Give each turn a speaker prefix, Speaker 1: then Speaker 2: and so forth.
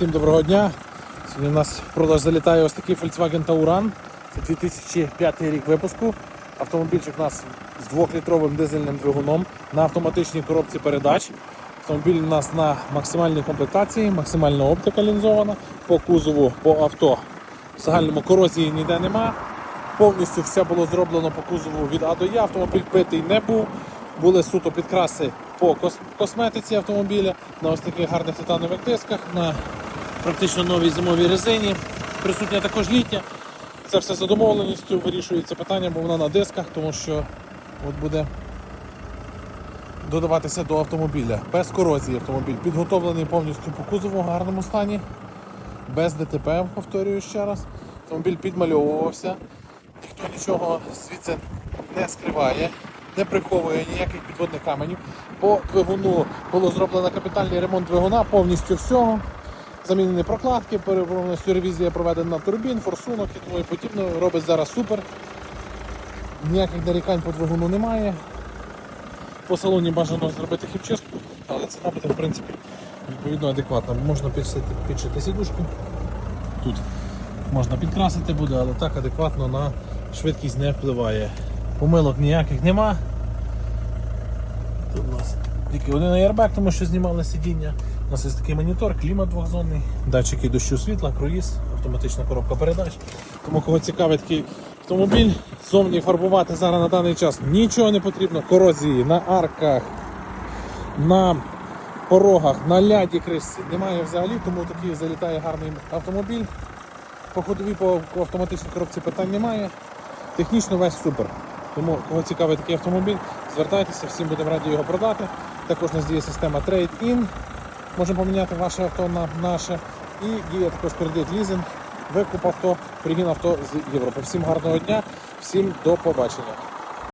Speaker 1: Всім доброго дня. Сьогодні у нас в продаж залітає ось такий Volkswagen Tauran. Це 2005 рік випуску. Автомобільчик у нас з 2-літровим дизельним двигуном на автоматичній коробці передач. Автомобіль у нас на максимальній комплектації, максимальна оптика лінзована. По кузову, по авто. В загальному корозії ніде нема. Повністю все було зроблено по кузову від А до Я. Автомобіль питий не був. Були суто підкраси по косметиці автомобіля на ось таких гарних титанових дисках, на практично новій зимовій резині. Присутня також літня. Це все за домовленістю вирішується питання, бо вона на дисках, тому що от буде додаватися до автомобіля. Без корозії автомобіль підготовлений повністю по кузову в гарному стані, без ДТП, повторюю ще раз. Автомобіль підмальовувався, ніхто нічого звідси не скриває, не приховує ніяких підводних каменів. По двигуну було зроблено капітальний ремонт двигуна, повністю всього. Замінені прокладки, пере- повністю ревізія проведена турбін, форсунок і тому і подібне. Робить зараз супер. Ніяких нарікань по двигуну немає. По салоні бажано зробити хіпчистку, але ціна буде в принципі відповідно адекватна. Можна підшити, підшити сідушку. Тут можна підкрасити буде, але так адекватно на швидкість не впливає. Помилок ніяких нема. Тут у нас тільки один аербек, тому що знімали сидіння. У нас є такий монітор, клімат двохзонний, датчики дощу світла, круїз, автоматична коробка передач. Тому кого цікавить такий автомобіль, зовні фарбувати зараз на даний час нічого не потрібно. Корозії на арках, на порогах, на ляді кришці немає взагалі, тому такий залітає гарний автомобіль. По ходовій по по автоматичній коробці питань немає. Технічно весь супер. Тому кого цікавий такий автомобіль, звертайтеся, всім будемо раді його продати. Також у нас діє система Trade-in. Можемо поміняти ваше авто на наше. І діє також кредит лізинг, викуп авто, пригін авто з Європи. Всім гарного дня, всім до побачення.